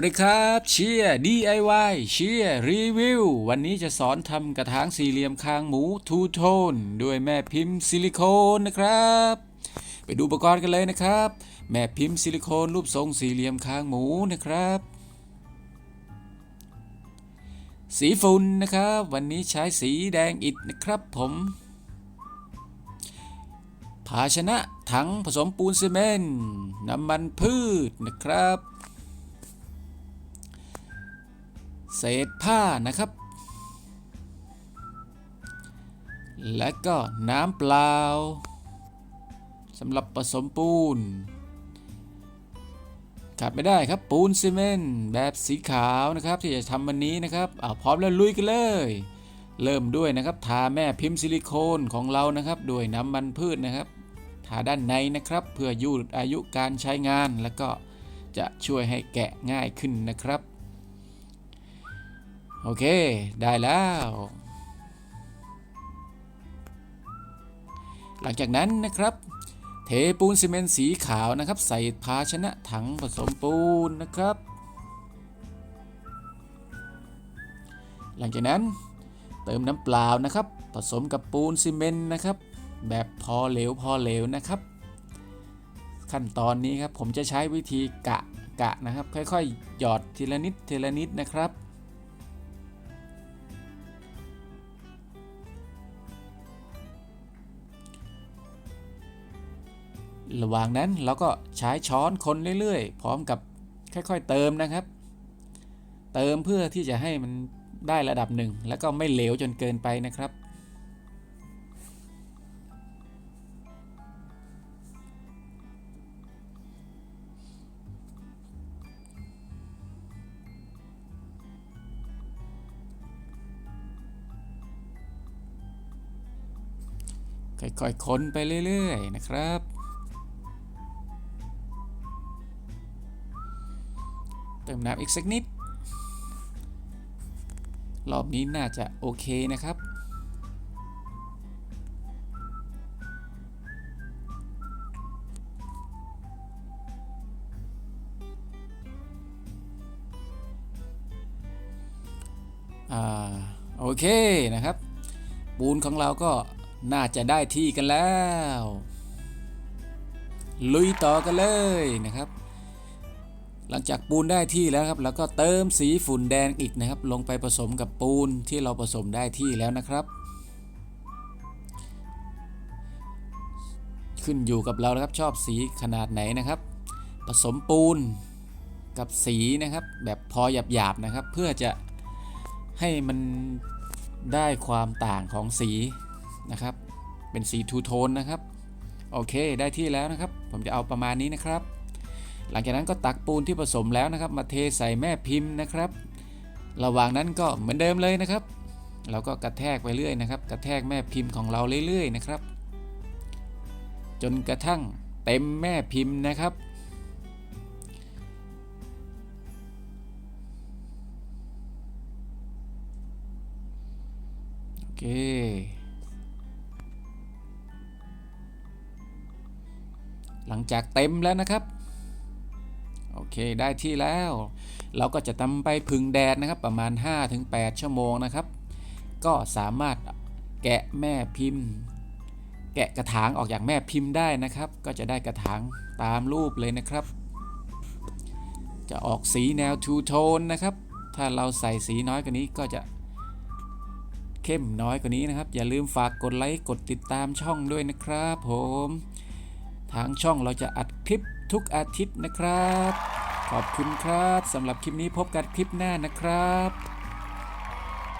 วัสดีครับเชียร์ DIY เชียร์รีวิววันนี้จะสอนทำกระถางสี่เหลี่ยมคางหมูทูโทนด้วยแม่พิมพ์ซิลิโคนนะครับ ไปดูอุปกรณ์กันเลยนะครับ แม่พิมพ์ซิลิโคนรูปทรงสี่เหลี่ยมคางหมูนะครับ สีฝุ่นนะครับ วันนี้ใช้สีแดงอิฐนะครับผมภาชนะถังผสมปูนซีเมนต์น้ำมันพืชนะครับ เศษผ้านะครับ และก็น้ำเปล่าสำหรับผสมปูน ขาดไม่ได้ครับปูนซีเมนต์แบบสีขาวนะครับที่จะทำวันนี้นะครับเอาพร้อมแล้วลุยกันเลย เริ่มด้วยนะครับทาแม่พิมพ์ซิลิโคนของเรานะครับด้วยน้ำมันพืชนะครับทาด้านในนะครับ เพื่อยืดอายุการใช้งานแล้วก็จะช่วยให้แกะง่ายขึ้นนะครับ โอเค ได้แล้ว หลังจากนั้นนะครับ เทปูนซีเมนต์สีขาวนะครับ ใส่ภาชนะถังผสมปูนนะครับ หลังจากนั้นเติมน้ำเปล่านะครับ ผสมกับปูนซีเมนต์นะครับ แบบพอเหลวพอเหลวนะครับ ขั้นตอนนี้ครับผมจะใช้วิธีกะกะนะครับ ค่อยๆ หยอดทีละนิดทีละนิดนะครับ ระหว่างนั้นเราก็ใช้ช้อนคนเรื่อยๆ พร้อมกับค่อยๆเติมนะครับ เติมเพื่อที่จะให้มันได้ระดับหนึ่ง แล้วก็ไม่เหลวจนเกินไปนะครับค่อยๆค้นไปเรื่อย ๆ นะครับ เติมน้ำอีกสักนิด รอบนี้น่าจะโอเคนะครับ อ่า โอเคนะครับ ปูนของเราก็น่าจะได้ที่กันแล้ว ลุยต่อกันเลยนะครับ หลังจากปูนได้ที่แล้วครับแล้วก็เติมสีฝุ่นแดงอีกนะครับ ลงไปผสมกับปูนที่เราผสมได้ที่แล้วนะครับ ขึ้นอยู่กับเรานะครับชอบสีขนาดไหนนะครับ ผสมปูนกับสีนะครับ แบบพอหยาบๆนะครับ เพื่อจะให้มันได้ความต่างของสีนะครับ เป็นสีทูโทนนะครับ โอเคได้ที่แล้วนะครับ ผมจะเอาประมาณนี้นะครับ หลังจากนั้นก็ตักปูนที่ผสมแล้วนะครับ มาเทใส่แม่พิมพ์นะครับ ระหว่างนั้นก็เหมือนเดิมเลยนะครับ เราก็กระแทกไปเรื่อยนะครับ กระแทกแม่พิมพ์ของเราเรื่อยๆนะครับ จนกระทั่งเต็มแม่พิมพ์นะครับโอเคหลังจากเต็มแล้วนะครับ เคได้ที่แล้ว เราก็จะทำไปพึ่งแดดนะครับประมาณ 5-8 ชั่วโมงนะครับ ก็สามารถแกะแม่พิมพ์ แกะกระถางออกจากแม่พิมพ์ได้นะครับ ก็จะได้กระถางตามรูปเลยนะครับ จะออกสีแนวทูโทนนะครับ ถ้าเราใส่สีน้อยกว่านี้ก็จะเข้มน้อยกว่านี้นะครับ อย่าลืมฝากกดไลค์กดติดตามช่องด้วยนะครับผม ทางช่องเราจะอัดคลิป ทุกอาทิตย์นะครับ ขอบคุณครับสำหรับคลิปนี้พบกันคลิปหน้านะครับ